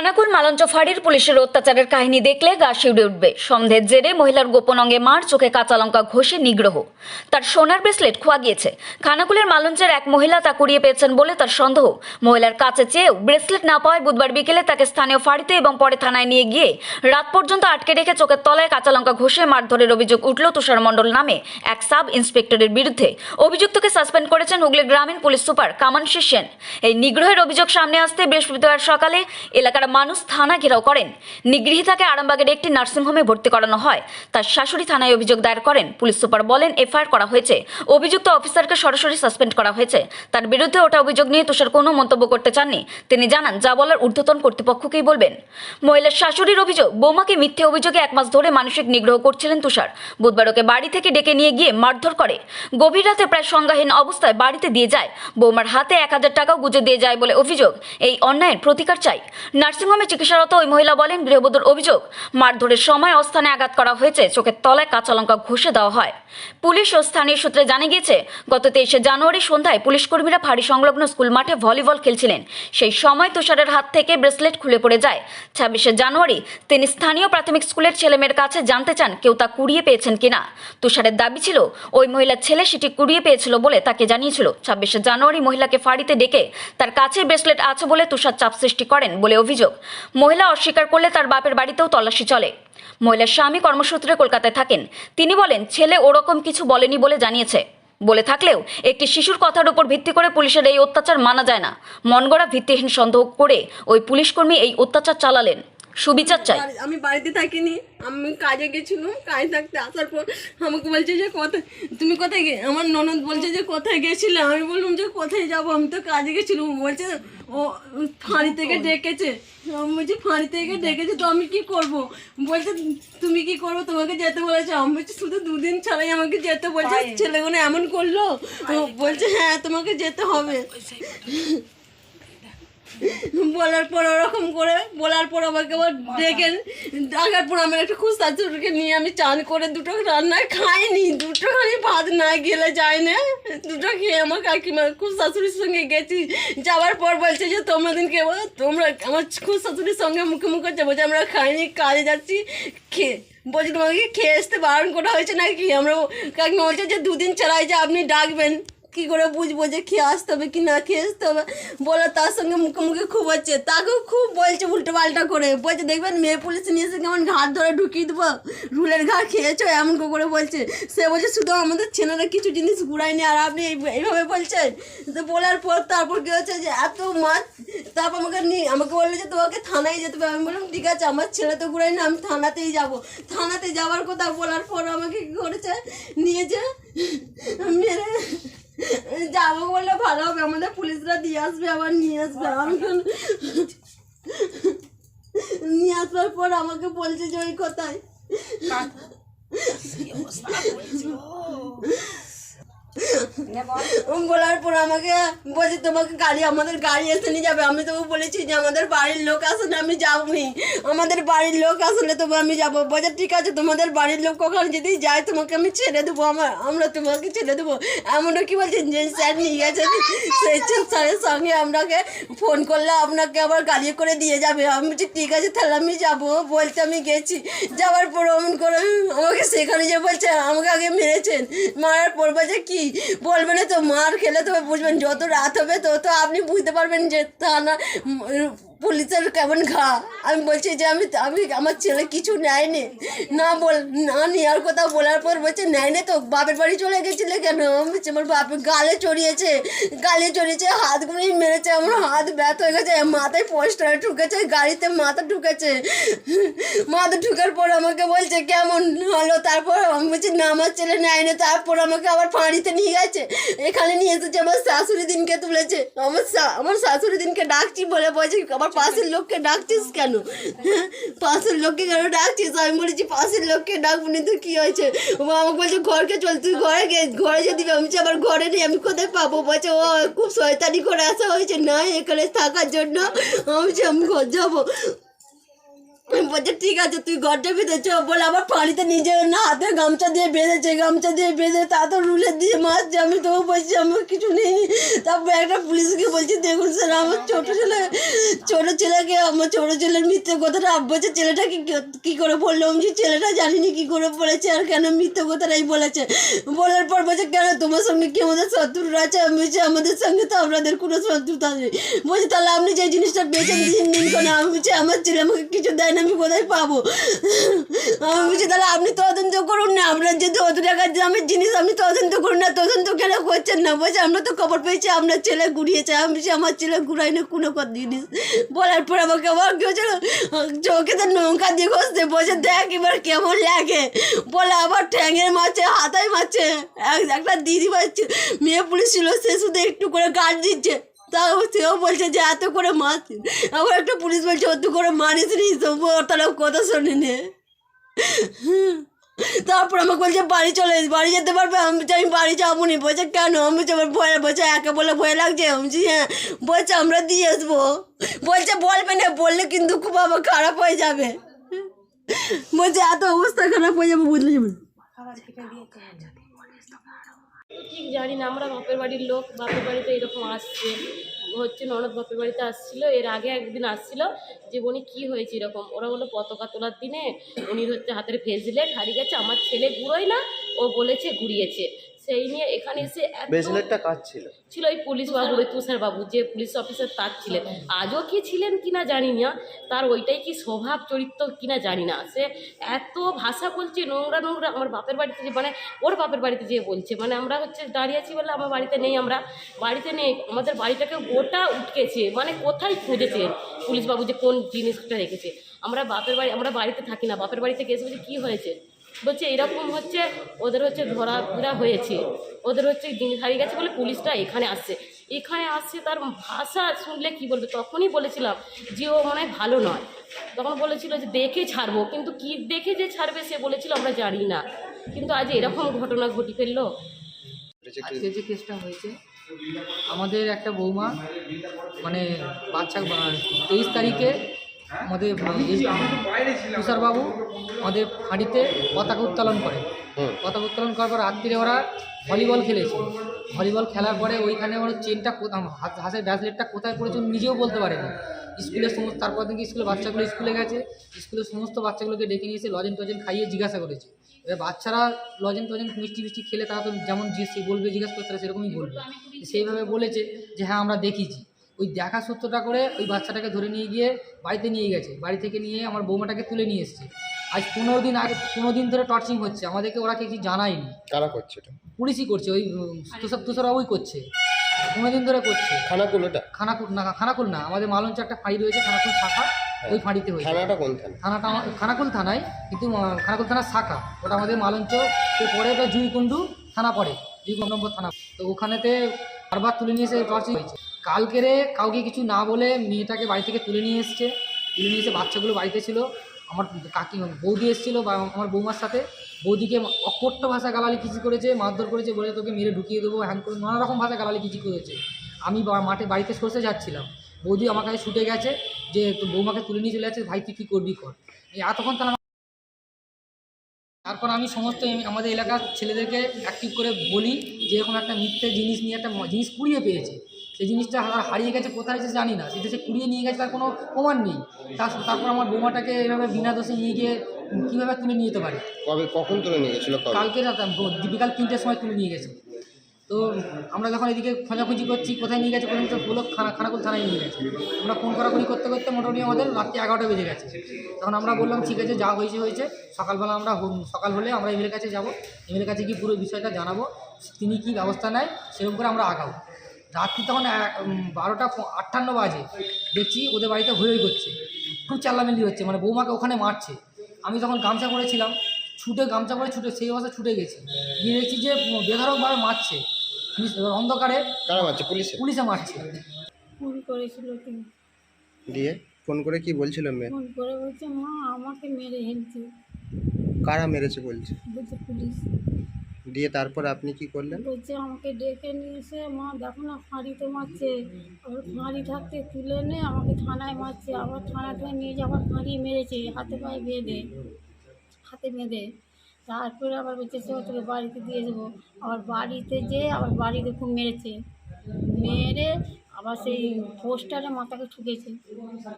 খানাকুল মালঞ্চ ফাঁড়ির পুলিশের অত্যাচারের কাহিনী দেখলে গা শিউড়ে উঠবে। সন্দেহের জেরে মহিলার গোপন অঙ্গে মার, চোখে কাঁচা লঙ্কা ঘষে নিগ্রহ। তার সোনার ব্রেসলেট খোয়া গিয়েছে। খানাকুলের মালঞ্চের এক মহিলা তা কুড়িয়ে পেয়েছেন বলে তার সন্দেহ। মহিলার কাছে চেয়েও ব্রেসলেট না পাওয়ায় বুধবার বিকেলে তাকে স্থানীয় ফাঁড়িতে এবং পরে থানায় নিয়ে গিয়ে রাত পর্যন্ত আটকে রেখে চোখের তলায় কাঁচা লঙ্কা ঘষে মারধরের অভিযোগ উঠল তুষার মণ্ডল নামে এক সাব ইন্সপেক্টরের বিরুদ্ধে। অভিযুক্তকে সাসপেন্ড করেছেন হুগলি গ্রামীণ পুলিশ সুপার কামানশি সেন। এই নিগ্রহের অভিযোগ সামনে আসতে বৃহস্পতিবার সকালে এলাকার মানুষ থানা ঘেরাও করেন। নিগৃহীতাকে আরামবাগের একটি নার্সিংহোমে ভর্তি করানো হয়। তার শাশুড়ি থানায় অভিযোগ দায়ের করেন। পুলিশ সুপার বলেন, এফআইআর করা হয়েছে। অভিযুক্ত অফিসারকে সরাসরি সাসপেন্ড করা হয়েছে। তার বিরুদ্ধে ওঠা অভিযোগ নিয়ে তুষার কোনো মন্তব্য করতে চাননি। তিনি জানান, যা বলার ঊর্ধ্বতন কর্তৃপক্ষকেই বলবেন। মহিলার শাশুড়ির অভিযোগ, বৌমাকে মিথ্যে অভিযোগে এক মাস ধরে মানসিক নিগ্রহ করছিলেন তুষার। বুধবার বাড়ি থেকে ডেকে নিয়ে গিয়ে মারধর করে। গভীর রাতে প্রায় সংজ্ঞাহীন অবস্থায় বাড়িতে দিয়ে যায়। বৌমার হাতে এক হাজার টাকাও গুজে দিয়ে যায় বলে অভিযোগ। এই অন্যায়ের প্রতিকার চাই। নার্সিংহোমে চিকিৎসারত ওই মহিলা বলেন, গৃহবধূর অভিযোগ, মারধরের সময় অস্থানে আঘাত করা হয়েছে, চোখের তলায় কাঁচা লঙ্কা ঘষে দেওয়া হয়। পুলিশ ও স্থানীয় সূত্রে জানা গিয়েছে, গত তেইশে জানুয়ারি সন্ধ্যায় পুলিশ কর্মীরা ফাঁড়ি সংলগ্ন স্কুল মাঠে ভলিবল খেলছিলেন। সেই সময় তুষারের হাত থেকে ব্রেসলেট খুলে পড়ে যায়। ছাব্বিশে জানুয়ারি, তিনি স্থানীয় প্রাথমিক স্কুলের ছেলেমেয়ের কাছে জানতে চান কেউ তা কুড়িয়ে পেয়েছেন কিনা। তুষারের দাবি ছিল, ওই মহিলার ছেলে সেটি কুড়িয়ে পেয়েছিল বলে তাকে জানিয়েছিল। ছাব্বিশে জানুয়ারি মহিলাকে ফাঁড়িতে ডেকে তার কাছে ব্রেসলেট আছে বলে তুষার চাপ সৃষ্টি করেন বলে অভিযোগ মহিলা অস্বীকার করলে তার বাপের বাড়িতেও তল্লাশি চলে। মহিলার স্বামী কর্মসূত্রে কলকাতায় থাকেন। তিনি বলেন, ছেলে ওরকম কিছু বলেনি বলে জানিয়েছে। বলে থাকলেও একটি শিশুর কথার উপর ভিত্তি করে পুলিশের এই অত্যাচার মানা যায় না। মনগড়া ভিত্তিহীন সন্দেহ করে ওই পুলিশকর্মী এই অত্যাচার চালালেন। সুবিচার চাই। আমি বাড়িতে থাকিনি আমি কাজে গেছিলাম কাজে থাকতে আসার পর আমাকে বলছে যে কোথায় তুমি কোথায় গে আমার ননদ বলছে যে কোথায় গেছিলে? আমি বললাম যে কোথায় যাব? আমি তো কাজে গেছিলাম। বলছে ও ফাঁড়ি থেকে ডেকেছে। আমি বলছি ফাঁড়ি থেকে ডেকেছে তো আমি কি করব? বলছে তুমি কি করব? তোমাকে যেতে বলেছে। আমি বলছি শুধু দুদিন ছাড়াই আমাকে যেতে বলছে। ছেলেগুলো এমন করল। বলছে হ্যাঁ তোমাকে যেতে হবে। বলার পর ওরকম করে বলার পর আমাকে আবার ডেকে ডাকার পর আমার একটা খুব শাশুড়িকে নিয়ে আমি চান করে দুটো রান্না খাইনি দুটো খানি ভাত না গেলে যায় না। দুটো খেয়ে আমার কাকিমা খুব শাশুড়ির সঙ্গে গেছি যাওয়ার পর বলছে যে তোমরা দিনকে বলো, তোমরা আমার খুব শাশুড়ির সঙ্গে মুখে মুখে যাব যে আমরা খাইনি কাজে যাচ্ছি খেয়ে বলছি তোমাকে খেয়ে আসতে বারণ করা হয়েছে নাকি? আমরা কাকিমা বলছে যে দুদিন চালাই যে আপনি ডাকবেন কি করে বুঝব যে খেয়ে আসতে হবে কি না খেয়ে আসতে হবে? বলে, তার সঙ্গে মুখে মুখে খুব হচ্ছে। তাকেও খুব বলছে উল্টো পাল্টা করে। বলছে, দেখবেন মেয়ে পুলিশ নিয়ে এসে কেমন ঘাট ধরে ঢুকিয়ে দেবো? রুলের ঘাট খেয়েছো? এমন করে বলছে। সে বলছে, শুধু আমাদের ছেলেরা কিছু জিনিস ঘুরায়নি, আর আপনি এইভাবে বলছেন তো বলার পর তারপর কি হচ্ছে যে এত মাছ, তারপর আমাকে নিয়ে আমাকে বলল যে, তোমাকে থানায় যেতে হবে। আমি বললাম, ঠিক আছে, আমার ছেলে তো ঘুরাই না আমি থানাতেই যাব। থানাতে যাওয়ার কথা বলার পর আমাকে কি করেছে? নিয়েছে মেরে যাব বললে ভালো আমাদের পুলিশরা দিয়ে আসবে, আবার নিয়ে আসবে। আমি নিয়ে আসবার পর আমাকে বলছে যে ওই কথায়। বলার পর আমাকে বলছে, তোমাকে গাড়ি, আমাদের গাড়ি এসে নিয়ে যাবে। আমি তোকে বলেছি যে, আমাদের বাড়ির লোক আসলে আমি যাবনি আমাদের বাড়ির লোক আসলে তবে আমি যাব। বলছে, ঠিক আছে, তোমাদের বাড়ির লোক কখন যদি যায়, তোমাকে আমি ছেড়ে দেবো। আমার, আমরা তোমাকে ছেড়ে দেবো। এমনও কি বলছেন যে স্যার নিয়ে গেছেন সেই স্যারের সঙ্গে আপনাকে ফোন করলে আপনাকে আবার গাড়ি করে দিয়ে যাবে। আমি বলছি, ঠিক আছে, তাহলে আমি যাব। বলতে আমি গেছি। যাওয়ার পর অমন করে আমাকে সেখানে যে বলছে, আমাকে আগে মেরেছেন। মারার পর বলছে, কি? বলবেন না তো মার খেলে তবে বুঝবেন যত রাত হবে তত আপনি বুঝতে পারবেন যে তা উম, পুলিশের কেমন ঘা? আমি বলছি যে আমি আমি আমার ছেলে কিছু নেয়নি। না বল না নেওয়ার কথা বলার পর বলছে নেয় না তো, বাপের বাড়ি চলে গেছিলে কেন? আমি আমার বাপের গালে চড়িয়েছে। গালে চড়িয়েছে হাতগুলোই মেরেছে, আমার হাত ব্যথ হয়ে গেছে, মাথায় পোস্টার ঢুকেছে, গাড়িতে মাথা ঢুকেছে। মাথা ঢুকার পর আমাকে বলছে, কেমন হলো? তারপর আমি বলছি, না, আমার ছেলে নেয় না তারপর আমাকে আবার ফাঁড়িতে নিয়ে গেছে। এখানে নিয়ে এসেছে আমার শাশুড়ি দিনকে তুলেছে। আমার আমার শাশুড়ি দিনকে ডাকছি বলে বলছে, আমার পাশের লোককে ডাকছিস কেন? পাশের লোককে কেন ডাকছিস? আমি বলেছি, পাশের লোককে ডাকবনি তো কী হয়েছে? ও আমাকে বলছে, ঘরকে চল, তুই ঘরে গে, ঘরে যদি আমি আবার ঘরে নেই, আমি কোথায় পাবো? বলছে, ও, খুব শয়তানি করে আসা হয়েছে না এখানে থাকার জন্য। আমি আমি ঘর যাব। বলছে, ঠিক আছে, তুই ঘরটা বেঁধেছ বলে আবার পানিতে নিজে না, হাতে গামছা দিয়ে বেঁধেছে, গামছা দিয়ে বেঁধে তা তো রুলে দিয়ে মারছে, আমি তো বলছি আমার কিছু নেই। তারপর একটা পুলিশকে বলছি, দেখুন স্যার, আমার ছোটো ছেলে, ছোটো ছেলেকে, আমার ছোটো ছেলের মিথ্যে কথাটা বলছে ছেলেটা কি করে বলল? আমি ছেলেটা জানিনি কী করে বলেছে আর কেন মিথ্যে কথাটাই বলেছে। বলার পর বলছে, কেন তোমার সঙ্গে কি আমাদের শত্রুরা আছে? আমি বলছি, আমাদের সঙ্গে তো আপনাদের কোনো শত্রুতা নেই। বলছি, তাহলে আপনি যে জিনিসটা বেছেন দিন দিন কেন আমি বলছি, আমার ছেলে আমাকে কিছু দেয় না আমি কোথায় পাবো? আমি বলছি, তাহলে আপনি তদন্ত করুন না। আপনার যদি অত টাকার দামের জিনিস আপনি তদন্ত করুন না, তদন্ত কেন করছেন না? বলছে, আমরা তো খবর পেয়েছি, আপনার ছেলে ঘুরিয়েছে। আমি বলছি, আমার ছেলে ঘুরাই না, কোনো কত জিনিস বলার পর আমাকে আবার কেউ ছিল চোখে তো নৌকা দিয়ে ঘষতে বসে দেখ এবার কেমন লাগে। বলে, আবার ঠ্যাঙের মারছে, হাতায় মারছে। এক- একটা দিদি মারছে মেয়ে পুলিশ ছিল, সে শুধু একটু করে গার্ড দিচ্ছে। তাও সেও বলছে যে, এত করে মাছ আবার একটা পুলিশ বলছে, অত করে মারিস নি তবু তাহলে কথা শোনেনি তারপর আমাকে বলছে, বাড়ি চলে বাড়ি যেতে পারবে? আমি আমি বাড়ি যাব নি বলছে, কেন? আমি বলছি ভয়, বলছে, একে বলে ভয় লাগছে? আমি বলছি হ্যাঁ। বলছে, আমরা দিয়ে আসব। বলছে, বলবে না, বললে কিন্তু খুব আমার খারাপ হয়ে যাবে। বলছে, এত অবস্থা খারাপ হয়ে যাবে, বুঝলে। ঠিক জানি না, আমরা বাপের বাড়ির লোক, বাপের বাড়িতে এরকম আসছে। হচ্ছে ননদ বাপের বাড়িতে আসছিল, এর আগে একদিন আসছিল যে, বনি, কী হয়েছে এরকম? ওরা বলল, পতাকা তোলার দিনে উনি হচ্ছে হাতের ভেজলেট, হারিয়ে গেছে, আমার ছেলে ঘুরোয় না, ও বলেছে ঘুরিয়েছে। সেই নিয়ে এখানে এসে এত ব্রেসলেটটা কাজ ছিল। ছিল ওই পুলিশ বাবু ওই তুষার বাবু যে পুলিশ অফিসার তার ছিলেন। আজও কি ছিলেন কিনা জানি না তার ওইটাই কি স্বভাব চরিত্র কিনা জানি না। সে এত ভাষা বলছে নোংরা নোংরা আমার বাপের বাড়িতে যে মানে ওর বাপের বাড়িতে যেয়ে বলছে মানে আমরা হচ্ছে দাঁড়িয়ে আছি বলে আমার বাড়িতে নেই আমরা। বাড়িতে নেই আমাদের বাড়িটাকে গোটা উঠকেছে মানে কোথায় খুঁজেছে পুলিশ বাবু যে কোন জিনিসটা রেখেছে। আমরা বাপের বাড়ি আমরা বাড়িতে থাকি না বাপের বাড়িতে গেছে বলছে কী হয়েছে? বলছে, এরকম হচ্ছে, ওদের হচ্ছে ধরাধরা হয়েছে। ওদের হচ্ছে জিনিস হারিয়ে গেছে বলে পুলিশটা এখানে আসছে। এখানে আসছে, তার ভাষা শুনলে কি বলবে? তখনই বলেছিলাম যে, ও মনে ভালো নয়। তখন বলেছিল যে, দেখে ছাড়বো। কিন্তু কি দেখে যে ছাড়বে সে বলেছিল আমরা জানি না। কিন্তু আজ এরকম ঘটনা ঘটি ফেলল। আজকে যে কেসটা হয়েছে, আমাদের একটা বৌমা মানে বাচ্চা তেইশ তারিখে আমাদের তুষারবাবু আমাদের হাঁড়িতে পতাকা উত্তোলন করে। পতাকা উত্তোলন করার পর রাত্রিরে ওরা ভলিবল খেলেছে। ভলিবল খেলার পরে ওইখানে ওর চেনটা কোথা- হাত হাতের ব্যাসলেটটা কোথায় পড়েছে নিজেও বলতে পারেনি। স্কুলের সমস্ত তারপর থেকে স্কুলে বাচ্চাগুলো স্কুলে গেছে। স্কুলের সমস্ত বাচ্চাগুলোকে ডেকে নিয়ে এসে লজেন টজেন খাইয়ে জিজ্ঞাসা করেছে। এবার বাচ্চারা লজেন টজেন মিষ্টি মিষ্টি খেলে তারা তো যেমন যে সে বলবে জিজ্ঞাসা করতে তারা সেরকমই বলবে। সেইভাবে বলেছে যে হ্যাঁ আমরা দেখেছি ওই দেখা সত্যটা করে ওই বাচ্চাটাকে ধরে নিয়ে গিয়ে বাড়িতে নিয়ে গেছে। বাড়ি থেকে নিয়ে আমার বৌমাটাকে তুলে নিয়ে এসছে। আজ পনেরো দিন আগে পনেরো দিন ধরে টর্চিং হচ্ছে। আমাদেরকে ওরা কিছু জানায়নি। কারা করছে এটা? পুলিশই করছে। ওই তুষার তুষারবাবুই করছে। পনেরো দিন ধরে করছে। খানাকুল এটা খানাকুল না খানাকুল না। আমাদের মালঞ্চ একটা ফাঁড়ি রয়েছে খানাকুল শাখা। ওই ফাঁড়িতে হয়েছে। থানাটা কোন থানা? থানাটা আমার খানাকুল থানায় কিন্তু খানাকুল থানার শাখা। ওটা আমাদের মালঞ্চ। তো পরে ওটা জুইকুণ্ডু থানা পড়ে। জুইকুণ্ড নম্বর থানা। তো ওখানেতে বারবার তুলে নিয়ে এসে টর্চিং হয়েছে। কালকেরে কাউকে কিছু না বলে মেয়েটাকে বাড়ি থেকে তুলে নিয়ে এসছে। তুলে নিয়ে এসে বাচ্চাগুলো বাড়িতে ছিল। আমার কাকি বৌদি এসেছিল বা আমার বৌমার সাথে। বৌদিকে অকট্ট ভাষা গালালি কিছু করেছে, মারধর করেছে, বলে তোকে মেরে ঢুকিয়ে দেবো হ্যান করে নানা রকম ভাষা গালালি কিছু করেছে। আমি মাঠে বাড়িতে সরষে যাচ্ছিলাম বৌদি আমার কাছে ছুটে গেছে যে বৌমাকে তুলে নিয়ে চলে যাচ্ছে, ভাই তুই কী করবি কর? এতক্ষণ তাহলে তারপর আমি সমস্ত আমাদের এলাকার ছেলেদেরকে অ্যাক্টিভ করে বলি যে এরকম একটা মিথ্যে জিনিস নিয়ে একটা জিনিস কুড়িয়ে পেয়েছে। সেই জিনিসটা আর হারিয়ে গেছে কোথায় গেছে জানি না। সেটা সে কুড়িয়ে নিয়ে গেছে তার কোনো প্রমাণ নেই। তার তারপর আমার বোমাটাকে এভাবে বিনা দোষে নিয়ে গিয়ে কীভাবে তুলে নিয়ে যেতে পারে? কবে কখন তুলে নিয়ে গেছিল? কালকে রাত বিকাল তিনটের সময় তুলে নিয়ে গেছে। তো আমরা যখন এদিকে খোঁজাখুঁজি করছি, কোথায় নিয়ে গেছে পর্যন্ত বলো খানা খানাকুল থানায় নিয়ে গেছে। আমরা ফোন করাকরি করতে করতে মোটামুটি আমাদের রাত্রি এগারোটা বেজে গেছে। তখন আমরা বললাম, ঠিক আছে, যা হয়েছে হয়েছে। সকালবেলা আমরা সকাল হলে আমরা এমএলএর কাছে যাব। এমএলএর কাছে গিয়ে পুরো বিষয়টা জানাব। তিনি কী ব্যবস্থা নেয়, সেরকম করে আমরা আগাবো। রাত্রি তখন বারোটা আটান্ন বাজে। দেখছি ওদের বাড়িতে হই করছে। খুব চাল্লামিল্লি হচ্ছে মানে বৌমাকে ওখানে মারছে। আমি তখন গামছা পরেছিলাম, ছুটে গামছা পরে ছুটে, সেই অবস্থা ছুটে গেছি। গিয়ে দেখছি যে বেধারকভাবে মারছে। অন্ধকারে কারা মারছে? পুলিশে? পুলিশে মারছে। ফোন করেছিল তুমি দিয়ে ফোন করে কি বলছিল মেয়ে? ফোন করে বলছে মা আমাকে মেরে হেলছে কারা মেরেছে বলছে? বলছে পুলিশ। দিয়ে তারপর আপনি কি করলেন? বলছে আমাকে ডেকে নিয়ে এসে মা দেখো না ফাঁড়িতে মারছে। আবার ফাঁড়ি থাকতে তুলে নে আমাকে থানায় মারছে। আবার থানা থেকে নিয়ে যাওয়ার ফাঁড়ি মেরেছে হাতে পায়ে বেঁধে হাতে বেঁধে। তারপরে আবার বলছে সে তোকে বাড়িতে দিয়ে দেবো। আবার বাড়িতে যেয়ে আবার বাড়িতে খুব মেরেছে। মেরে আবার সেই পোস্টারে মাথাকে ঠুকেছে।